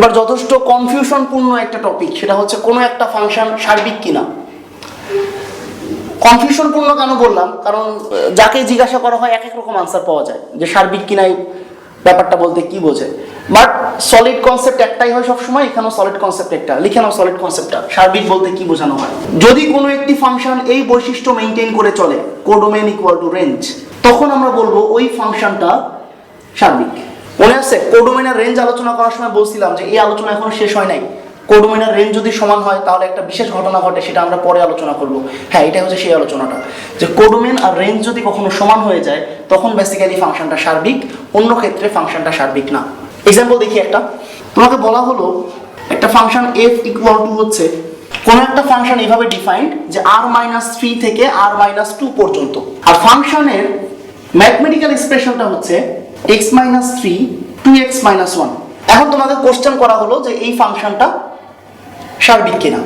এবার যথেষ্ট কনফিউশনপূর্ণ একটা টপিক সেটা হচ্ছে কোনো একটা ফাংশন সার্বিক কিনা। কনফিউশনপূর্ণ কেন বললাম? কারণ যাকে জিজ্ঞাসা করা হয়, এক এক রকম আনসার পাওয়া যায়, যে সার্বিক কিনা এই ব্যাপারটা বলতে কি বোঝে। বাট সলিড কনসেপ্ট একটাই হয় সবসময়, এখানেও সলিড কনসেপ্ট একটা। লিখে নাও সলিড কনসেপ্টটা সার্বিক বলতে কি বোঝানো হয়। যদি কোনো একটি ফাংশন এই বৈশিষ্ট্য মেনটেন করে চলে কোডোমেন ইকুয়াল টু রেঞ্জ তখন আমরা বলব ওই ফাংশনটা সার্বিক। মনে আছে? কোডোমেনের রেঞ্জ আলোচনা করার সময় বলছিলাম যে এই আলোচনা এখনও শেষ হয় নাই। কোডোমেনের রেঞ্জ যদি সমান হয়, তাহলে একটা বিশেষ ঘটনা ঘটে, সেটা আমরা পরে আলোচনা করব। হ্যাঁ এটা হচ্ছে সেই আলোচনাটা। যে কোডোমেন আর রেঞ্জ যদি কখনো সমান হয়ে যায়, তখন বেসিক্যালি ফাংশনটা সার্বিক, অন্য ক্ষেত্রে ফাংশনটা সার্বিক না। এক্সাম্পল দেখি একটা। তোমাকে বলা হলো, একটা ফাংশন এফ ইকুয়াল টু হচ্ছে, কোন একটা ফাংশন এইভাবে ডিফাইন্ড যে আর মাইনাস থ্রি থেকে আর মাইনাস টু পর্যন্ত। আর ফাংশনের ম্যাথমেটিক্যাল এক্সপ্রেশনটা হচ্ছে x minus three two x minus one এখন তোমাকে কোশ্চেন করা হলো যে এই ফাংশনটা সার্বিক কিনা।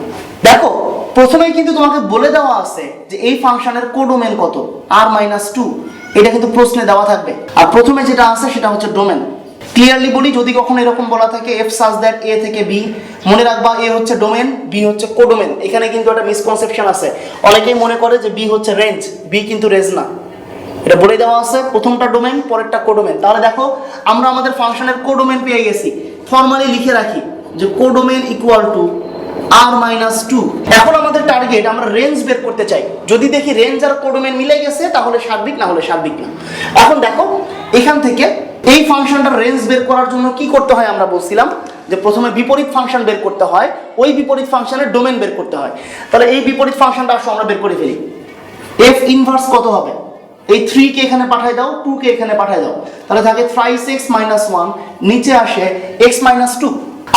দেখো, প্রথমেই কিন্তু তোমাকে বলে দেওয়া আছে যে এই ফাংশনের কোডোমেন কত আর মাইনাস টু এটা কিন্তু প্রশ্নে দেওয়া থাকবে। আর প্রথমে যেটা আছে সেটা হচ্ছে ডোমেন ক্লিয়ারলি বলি, যদি কখনো এরকম বলা থাকে এফ সাজ দ্যাট এ থেকে বি মনে রাখবা এ হচ্ছে ডোমেন বি হচ্ছে কোডোমেন এখানে কিন্তু একটা মিসকনসেপশন আছে। অনেকেই মনে করে যে বি হচ্ছে রেঞ্জ বি কিন্তু রেঞ্জ না। এটা বলে দেওয়া আছে, প্রথমটা ডোমেন পরেরটা কোডোমেন তাহলে দেখো, আমরা আমাদের ফাংশনের কোডোমেন পেয়ে গেছি। ফর্মালি লিখে রাখি যে codomain equal to R minus two এখন আমাদের টার্গেট আমরা রেঞ্জ বের করতে চাই। যদি দেখি রেঞ্জ আর কোডোমেন মিলে গেছে, তাহলে সার্বিক না হলে সার্বিক না। এখন দেখো, এখান থেকে এই ফাংশনটার রেঞ্জ বের করার জন্য কি করতে হয় আমরা বলছিলাম, যে প্রথমে বিপরীত ফাংশন বের করতে হয়, ওই বিপরীত ফাংশনের ডোমেন বের করতে হয়। তাহলে এই বিপরীত ফাংশনটা আসলে আমরা বের করে ফেলি। এফ ইনভার্স কত হবে? এই থ্রি কে এখানে পাঠায় দাও টু কে এখানে পাঠায় দাও। তাহলে থাকে থ্রাইস এক্স মাইনাস ওয়ান নিচে আসে এক্স মাইনাস টু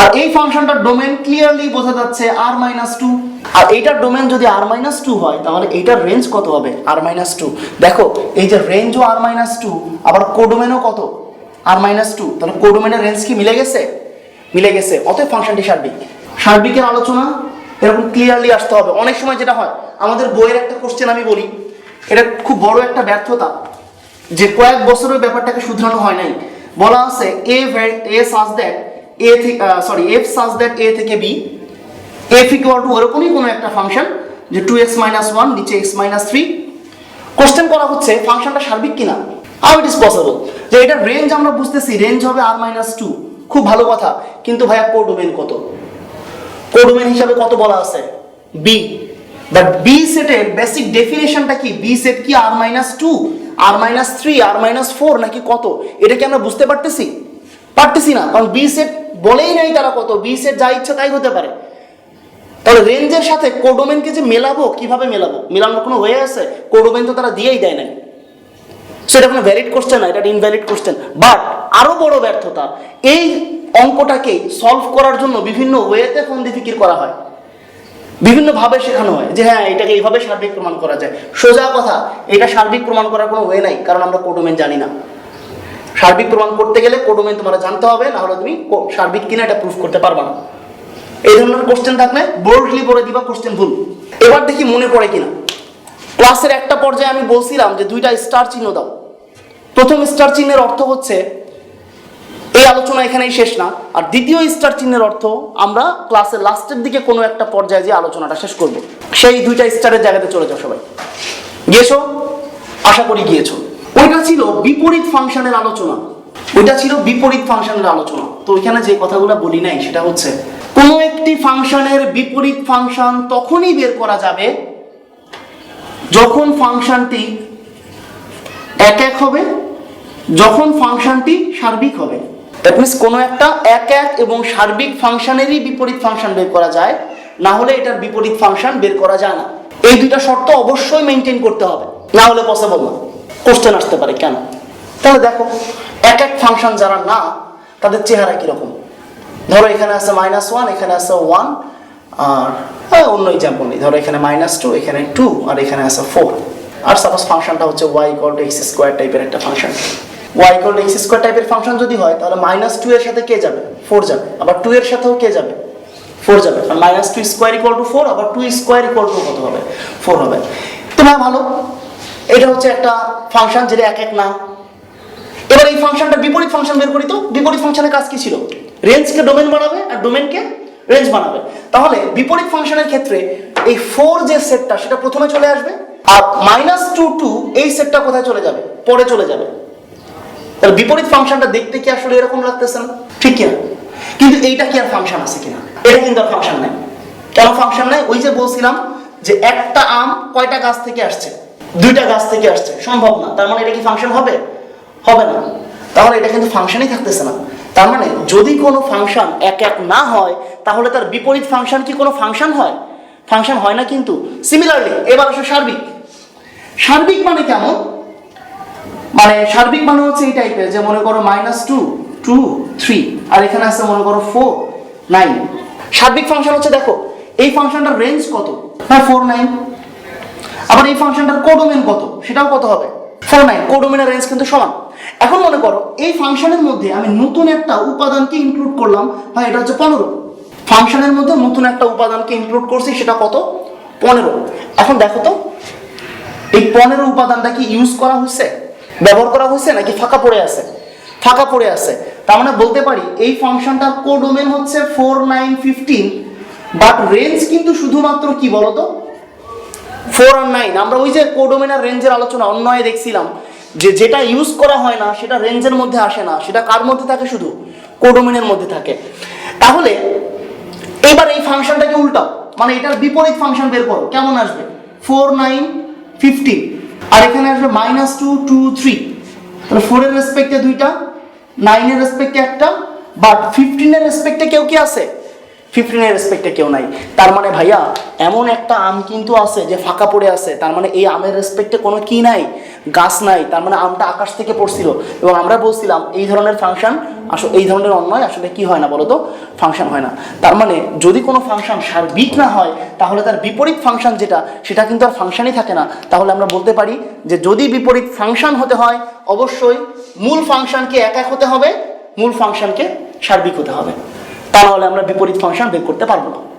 আর এই ফাংশনটার ডোমেন ক্লিয়ারলি বোঝা যাচ্ছে আর মাইনাস টু আর এইটার ডোমেন যদি আর মাইনাস টু হয়, তাহলে এইটার রেঞ্জ কত হবে? আর মাইনাস টু দেখো, এই যে রেঞ্জও আর মাইনাস টু আবার কোডোমেনও কত? আর মাইনাস টু তাহলে কোডোমেনের রেঞ্জ কি মিলে গেছে? মিলে গেছে। অতএব ফাংশনটি সার্বিক সার্বিকের আলোচনা? এরকম ক্লিয়ারলি আসতে হবে। অনেক সময় যেটা হয়, আমাদের বইয়ের একটা কোশ্চেন আমি বলি। এটা খুব বড় একটা ব্যর্থতা যে কয়েক বছরের ব্যাপারটাকে শুধরানো হয় নাই। বলা আছে A A such that A sorry F such that A থেকে বি এফ ইকুয়াল টু ওরকমই কোনো একটা ফাংশন যে টু এক্স মাইনাস ওয়ান নিচে এক্স মাইনাস থ্রি কোশ্চেন করা হচ্ছে ফাংশনটা সার্বিক কিনা? হাউ ইট ইজ পসিবল যে এটা রেঞ্জ আমরা বুঝতেছি রেঞ্জ হবে আর মাইনাস টু খুব ভালো কথা, কিন্তু ভাইয়া কোডোমেন কত? কোডোমেন হিসাবে কত বলা আছে? বি বাট বি সেটের বেসিক ডেফিনেশনটা কি? বি সেট কি? R minus two R minus three R minus four নাকি কত? এটা কি আমরা বুঝতে পারতেছি? পারতেছি না, কারণ বি সেট বলেই নাই তারা কত। বি সেট যা ইচ্ছা তাই হতে পারে। তাহলে রেঞ্জের সাথে কোডোমেনকে যে মেলাবো, কীভাবে মেলাবো? মেলানোর কোনো ওয়ে আছে? কোডোমেন তো তারা দিয়েই দেয় নাই। সেটা কোনো ভ্যালিড কোশ্চেন না, এটা ইনভ্যালিড কোশ্চেন বাট আরও বড় ব্যর্থতা, এই অঙ্কটাকে সলভ করার জন্য বিভিন্ন ওয়েতে ফন্দি ফিকির করা হয়। বিভিন্ন ভাবে শেখানো হয় যে হ্যাঁ এটাকে এইভাবে সার্বিক প্রমাণ করা যায়। সোজা কথা, এটা সার্বিক প্রমাণ করার কোনো ওয়ে নাই, কারণ আমরা কোডোমেন জানি না। সার্বিক প্রমাণ করতে গেলে কোডোমেন তোমার জানতে হবে না হলে তুমি সার্বিক কিনা এটা প্রুফ করতে পারবে না। এই ধরনের কোশ্চেন থাকলে বোল্ডলি বলে দিবা কোশ্চেন ভুল। এবার দেখি মনে পড়ে কিনা। ক্লাসের একটা পর্যায়ে আমি বলছিলাম যে দুইটা স্টার চিহ্ন দাও। প্রথম স্টার চিহ্নের অর্থ হচ্ছে এই আলোচনা এখানেই শেষ না। আর দ্বিতীয় স্টার চিহ্নের অর্থ আমরা ক্লাসের লাস্টের দিকে কোনো একটা পর্যায়ে যে আলোচনাটা শেষ করব। সেই দুইটা স্টারের জায়গাতে চলে যাও সবাই। গিয়েছো আশা করি গিয়েছো। ওইটা ছিল বিপরীত ফাংশনের আলোচনা। ওইটা ছিল বিপরীত ফাংশনের আলোচনা। তো ওইখানে যে কথাগুলো বলি নাই, সেটা হচ্ছে, কোনো একটি ফাংশনের বিপরীত ফাংশন তখনই বের করা যাবে যখন ফাংশনটি এক এক হবে, যখন ফাংশনটি সার্বিক হবে। দ্যাট মিনস কোনো একটা এক এক এবং সার্বিক ফাংশনেরই বিপরীত ফাংশন বের করা যায় না হলে এটার বিপরীত ফাংশন বের করা যায় না। এই দুইটা শর্ত অবশ্যই মেনটেন করতে হবে না হলে পসিবল না। কোশ্চেন আসতে পারে কেন? তাহলে দেখো এক এক ফাংশন যারা না তাদের চেহারা কীরকম? ধরো এখানে আছে মাইনাস ওয়ান এখানে আছে ওয়ান আর হ্যাঁ, অন্য এক্সাম্পল নেই। ধরো এখানে মাইনাস টু এখানে টু আর এখানে আছে ফোর আর সাপোজ ফাংশনটা হচ্ছে y equal to x square টাইপের একটা function. Y two x square টাইপের ফাংশন যদি হয়, তাহলে মাইনাস টু এর সাথে কে যাবে? ফোর যাবে। আবার টু এর সাথেও কে যাবে? ফোর যাবে। আর minus two square two four আবার টু স্কোয়ার টু কত হবে? ফোর হবে। তো ভালো? এটা হচ্ছে একটা ফাংশন যেটা এক এক না। এবার এই ফাংশনটা বিপরীত ফাংশন বের করি তো। বিপরীত ফাংশনের কাজ কি ছিল? রেঞ্জকে ডোমেন বানাবে আর ডোমেনকে রেঞ্জ বানাবে। তাহলে বিপরীত ফাংশনের ক্ষেত্রে এই ফোর যে সেটটা সেটা প্রথমে চলে আসবে। আর মাইনাস টু টু এই সেটটা কোথায় চলে যাবে? পরে চলে যাবে। তাহলে বিপরীত ফাংশনটা দেখতে কি আসলে এরকম লাগতেছে না? ঠিক কিনা? কিন্তু এইটা কি আর ফাংশন আছে কিনা? এটা কিন্তু আর ফাংশন নাই। কেন ফাংশন নাই? ওই যে বলছিলাম যে একটা আম কয়টা গাছ থেকে আসছে? দুইটা গাছ থেকে আসছে। সম্ভব না। তার মানে এটা কি ফাংশন হবে? হবে না। তাহলে এটা কিন্তু ফাংশনই থাকতেছে না। তার মানে যদি কোনো ফাংশন এক এক না হয়, তাহলে তার বিপরীত ফাংশন কি কোনো ফাংশন হয়? ফাংশন হয় না কিন্তু। সিমিলারলি এবার আসো সার্বিক। সার্বিক মানে কেমন? মানে সার্বিক মানে হচ্ছে এই টাইপের যে মনে করো মাইনাস টু টু থ্রি আর এখানে আছে মনে করো ফোর নাইন সার্বিক ফাংশন হচ্ছে দেখো, এই ফাংশনটার রেঞ্জ কত? হ্যাঁ ফোর নাইন আবার এই ফাংশনটার কোডোমেন কত? সেটাও কত হবে? ফোর নাইন কোডোমেনের রেঞ্জ কিন্তু সমান। এখন মনে করো, এই ফাংশনের মধ্যে আমি নতুন একটা উপাদানকে ইনক্লুড করলাম হয় এটা হচ্ছে পনেরো। ফাংশনের মধ্যে নতুন একটা উপাদানকে ইনক্লুড করছি, সেটা কত? পনেরো। এখন দেখো তো, এই পনেরো উপাদানটা কি ইউজ করা হয়েছে ব্যবহার করা হয়েছে নাকি ফাঁকা পড়ে আছে? ফাঁকা পড়ে আছে। তার মানে বলতে পারি, এই ফাংশনটার কোডোমেন হচ্ছে four nine fifteen but range কিন্তু শুধুমাত্র কি বলতো? ফোর আর নাইন আমরা ওই যে কোডোমেন আর রেঞ্জের আলোচনা অন্যয় দেখছিলাম, যে যেটা ইউজ করা হয় না, সেটা রেঞ্জের মধ্যে আসে না, সেটা কার মধ্যে থাকে শুধু? কোডোমেনের মধ্যে থাকে। তাহলে, এবার এই ফাংশনটাকে উল্টাও। মানে এটার বিপরীত ফাংশন বের করো। কেমন আসবে? ফোর নাইন ফিফটিন আর এখানে আসবে মাইনাস টু টু থ্রি তাহলে ফোরের রেসপেক্টে দুইটা নাইনের রেসপেক্টে একটা বাট ফিফটিনের রেসপেক্টে কেউ কি আছে? ফিফটিনের রেসপেক্টে কেউ নাই। তার মানে ভাইয়া, এমন একটা আম কিন্তু আছে যে ফাঁকা পড়ে আছে। তার মানে এই আমের রেসপেক্টে কোনো কি নাই? গাছ নাই, তার মানে আমটা আকাশ থেকে পড়ছিল। এবং আমরা বলছিলাম, এই ধরনের ফাংশন আসলে এই ধরনের অন্যয় আসলে কি হয় না বলতো? ফাংশন হয় না। তার মানে যদি কোনো ফাংশন সার্বিক না হয়, তাহলে তার বিপরীত ফাংশন যেটা, সেটা কিন্তু আর ফাংশনই থাকে না। তাহলে আমরা বলতে পারি যে যদি বিপরীত ফাংশন হতে হয়, অবশ্যই মূল ফাংশনকে এক এক হতে হবে, মূল ফাংশনকে সার্বিক হতে হবে। তা নাহলে আমরা বিপরীত ফাংশন বের করতে পারব না।